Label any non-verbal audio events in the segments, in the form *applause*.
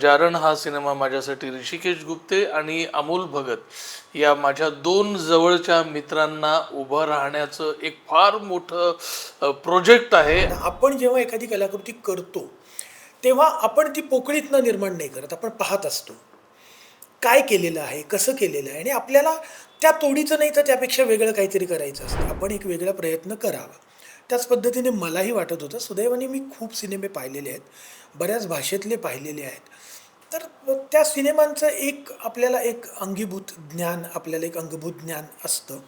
जारण हा सिनेमा माझ्यासाठी ऋषिकेश गुप्ते आणि अमोल भगत या माझ्या दोन जवळच्या मित्रांना उभं राहण्याचं एक फार मोठं प्रोजेक्ट आहे. आपण जेव्हा एखादी कलाकृती करतो तेव्हा आपण ती पोकळीतनं निर्माण नाही करत आपण पाहत असतो. काय केलेलं आहे कसं केलेलं आहे आणि आपल्याला त्या तोडीचं नाही तर त्यापेक्षा वेगळं काहीतरी करायचं असतं. आपण एक वेगळा प्रयत्न करावा. त्याच पद्धतीने मलाही वाटत होतं. सुदैवाने मी खूप सिनेमे पाहिलेले आहेत. बऱ्याच भाषेतले पाहिलेले आहेत. तर त्या सिनेमांचं एक आपल्याला एक अंगीभूत ज्ञान आपल्याला एक अंगभूत ज्ञान असतं.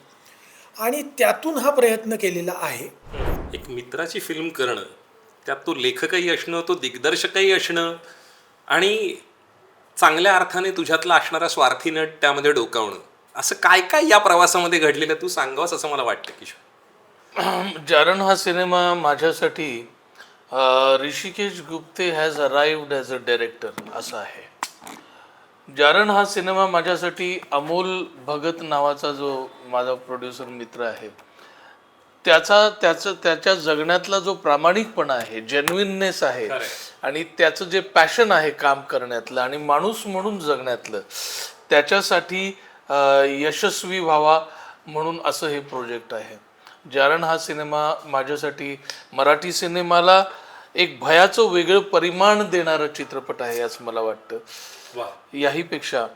आणि त्यातून हा प्रयत्न केलेला आहे. एक मित्राची फिल्म करणं त्यात तो लेखकही असणं तो दिग्दर्शकही असणं आणि चांगल्या अर्थाने तुझ्यातला असणारा स्वार्थी नट त्यामध्ये डोकावणं. असं काय काय या प्रवासामध्ये घडलेलं तू सांगावंस असं मला वाटतं किशोर? *clears throat* जारण हा सिनेमा माझ्यासाठी Hrishikesh Gupte has arrived as a director असं आहे जारण हा सिनेमा माझ्यासाठी अमोल भगत नावाचा जो माझा प्रोड्युसर मित्र आहे त्याचा त्याचं त्याच्या जगण्यातला जो प्रामाणिकपणा आहे जेन्युइननेस आहे. आणि त्याचं जे पॅशन आहे काम करण्यातलं आणि माणूस म्हणून जगण्यातलं त्याच्यासाठी यशस्वी व्हावा म्हणून असं हे प्रोजेक्ट आहे जारण हा सिनेमा माझ्यासाठी मराठी सिनेमाला एक भयाचं वेगळं परिमाण देणारं चित्रपट आहे असं मला वाटतं. याहीपेक्षा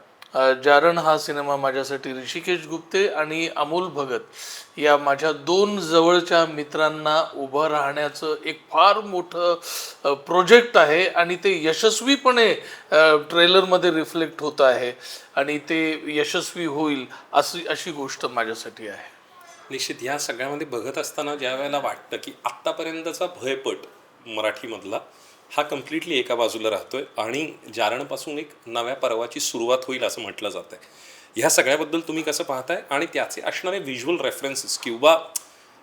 जारण हा सिनेमा माझ्यासाठी ऋषिकेश गुप्ते आणि अमोल भगत या माझ्या दोन जवळच्या मित्रांना उभं राहण्याचं एक फार मोठं प्रोजेक्ट आहे आणि ते यशस्वीपणे ट्रेलरमध्ये रिफ्लेक्ट होत आहे आणि ते यशस्वी होईल अशी अशी गोष्ट माझ्यासाठी आहे. निश्चित ह्या सगळ्यामध्ये बघत असताना ज्या वेळेला वाटतं की आत्तापर्यंतचा भयपट मराठीमधला हा कम्प्लिटली एका बाजूला राहतोय आणि जारणपासून एक नव्या पर्वाची सुरुवात होईल असं म्हटलं जात आहे ह्या सगळ्याबद्दल तुम्ही कसं पाहताय? आणि त्याचे असणारे व्हिज्युअल रेफरन्सेस किंवा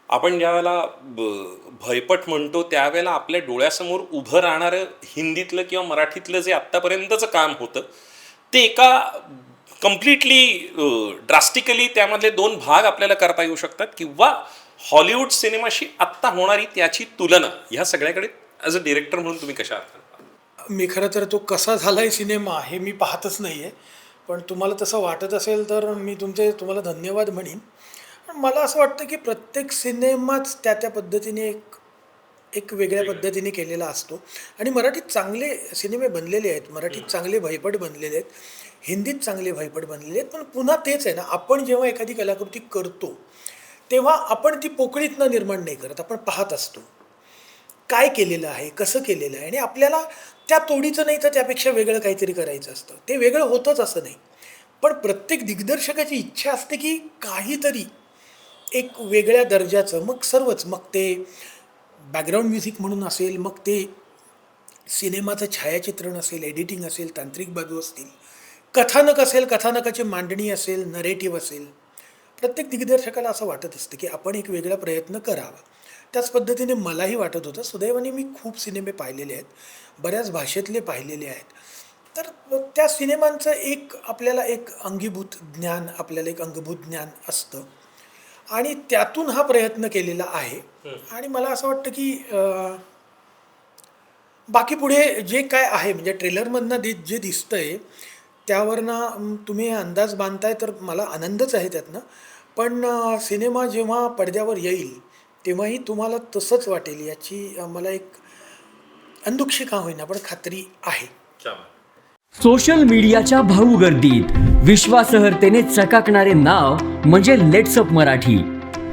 आपण ज्या वेळेला ब- भयपट म्हणतो त्यावेळेला आपल्या डोळ्यासमोर उभं राहणारं हिंदीतलं किंवा मराठीतलं जे आत्तापर्यंतचं काम होतं ते एका कम्प्लिटली ड्रास्टिकली त्यामधले दोन भाग आपल्याला करता येऊ शकतात. किंवा हॉलिवूड सिनेमाशी आत्ता होणारी त्याची तुलना. ह्या सगळ्याकडे ॲज अ डिरेक्टर म्हणून तुम्ही कशा मी खरं तर तो कसा झाला आहे सिनेमा हे मी पाहतच नाही आहे पण तुम्हाला तसं वाटत असेल तर मी तुमचे तुम्हाला धन्यवाद म्हणेन. पण मला असं वाटतं की प्रत्येक सिनेमाच त्या त्या पद्धतीने एक एक वेगळ्या पद्धतीने केलेला असतो. आणि मराठीत चांगले सिनेमे बनलेले आहेत. मराठीत चांगले भयपट बनलेले आहेत. हिंदीत चांगले भयपट बनलेले आहेत पण पुन्हा तेच आहे ना आपण जेव्हा एखादी कलाकृती करतो तेव्हा आपण ती पोकळीतनं निर्माण नाही करत आपण पाहत असतो. काय केलेलं आहे कसं केलेलं आहे आणि आपल्याला त्या तोडीचं नाही तर त्यापेक्षा वेगळं काहीतरी करायचं असतं. ते वेगळं होतंच असं नाही. पण प्रत्येक दिग्दर्शकाची इच्छा असते की काहीतरी एक वेगळ्या दर्जाचं मग सर्वच मग ते बॅकग्राऊंड म्युझिक म्हणून असेल मग ते सिनेमाचं छायाचित्रण असेल एडिटिंग असेल तांत्रिक बाजू असतील कथानक असेल कथानकाची मांडणी असेल नरेटिव्ह असेल प्रत्येक दिग्दर्शकाला असं वाटत असतं की आपण एक वेगळा प्रयत्न करावा. त्याच पद्धतीने मलाही वाटत होतं. सुदैवाने मी खूप सिनेमे पाहिलेले आहेत. बऱ्याच भाषेतले पाहिलेले आहेत. तर त्या सिनेमांचं एक आपल्याला एक अंगीभूत ज्ञान आपल्याला एक अंगभूत ज्ञान असतं. आणि त्यातून हा प्रयत्न केलेला आहे. आणि मला असं वाटतं की बाकी पुढे जे काय आहे म्हणजे ट्रेलरमधनं जे दिसतंय त्यावरनं तुम्ही अंदाज बांधताय तर मला आनंदच आहे त्यातनं. पण सिनेमा जेव्हा पडद्यावर येईल तेव्हाही तुम्हाला तसंच वाटेल याची मला एक अंदुक्षी का होईना पण खात्री आहे. सोशल मीडियाच्या भाऊ गर्दीत विश्वासार्हतेने चकाकणारे नाव म्हणजे लेट्सअप मराठी.